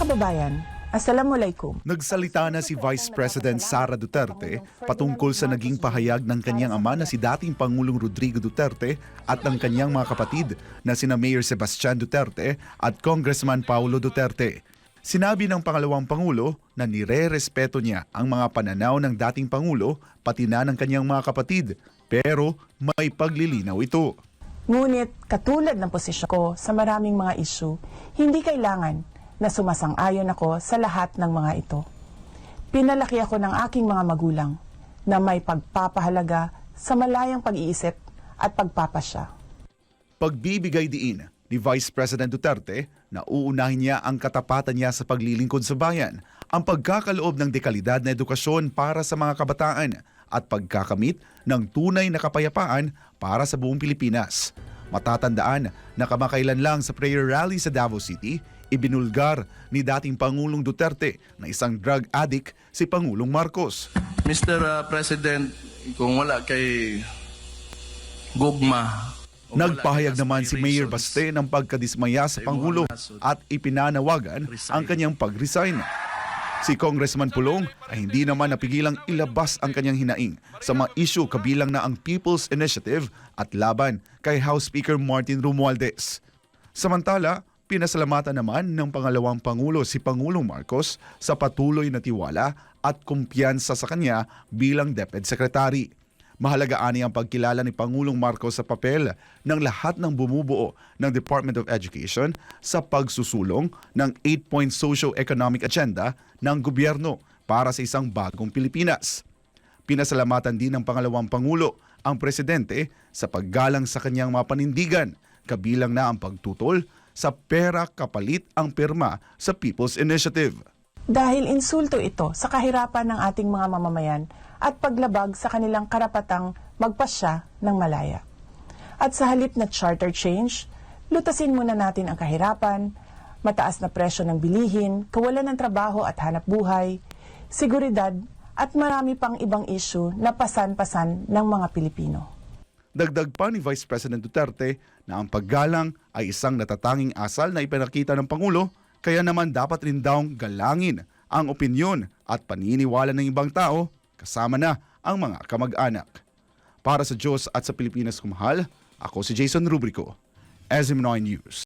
kababayan, Assalamualaikum. Nagsalita na si Vice President Sara Duterte patungkol sa naging pahayag ng kanyang ama na si dating Pangulong Rodrigo Duterte at ng kanyang mga kapatid na sina Mayor Sebastian Duterte at Congressman Paulo Duterte. Sinabi ng pangalawang Pangulo na nire-respeto niya ang mga pananaw ng dating Pangulo pati na ng kanyang mga kapatid pero may paglilinaw ito. Ngunit katulad ng posisyon ko sa maraming mga isyu, hindi kailangan na sumasang-ayon ako sa lahat ng mga ito. Pinalaki ako ng aking mga magulang na may pagpapahalaga sa malayang pag-iisip at pagpapasya. Pagbibigay diin ni Vice President Duterte na uunahin niya ang katapatan niya sa paglilingkod sa bayan, ang pagkakaloob ng dekalidad na edukasyon para sa mga kabataan at pagkakamit ng tunay na kapayapaan para sa buong Pilipinas. Matatandaan na kamakailan lang sa prayer rally sa Davao City, ibinulgar ni dating Pangulong Duterte na isang drug addict si Pangulong Marcos. Mr. uh, President, kung wala kay gugma. Nagpahayag naman si Mayor Baste ng pagkadismaya sa Pangulo at ipinanawagan ang kanyang pag-resign. Si Congressman Pulong ay hindi naman napigilang ilabas ang kanyang hinaing sa mga isyu kabilang na ang People's Initiative at laban kay House Speaker Martin Romualdez. Samantala, pinasalamatan naman ng pangalawang Pangulo si Pangulong Marcos sa patuloy na tiwala at kumpiyansa sa kanya bilang DepEd Secretary. Mahalaga ani ang pagkilala ni Pangulong Marcos sa papel ng lahat ng bumubuo ng Department of Education sa pagsusulong ng 8-point socio-economic agenda ng gobyerno para sa isang bagong Pilipinas. Pinasalamatan din ng pangalawang Pangulo ang presidente sa paggalang sa kanyang mga panindigan, kabilang na ang pagtutol sa pera kapalit ang pirma sa People's Initiative. Dahil insulto ito sa kahirapan ng ating mga mamamayan at paglabag sa kanilang karapatang magpasya ng malaya. At sa halip na charter change, lutasin muna natin ang kahirapan, mataas na presyo ng bilihin, kawalan ng trabaho at hanap buhay, seguridad at marami pang ibang issue na pasan-pasan ng mga Pilipino. Dagdag pa ni Vice President Duterte na ang paggalang ay isang natatanging asal na ipinakita ng Pangulo, kaya naman dapat rin daw galangin ang opinyon at paniniwala ng ibang tao, kasama na ang mga kamag-anak. Para sa Diyos at sa Pilipinas kumahal, ako si Jason Rubrico, SM9 News.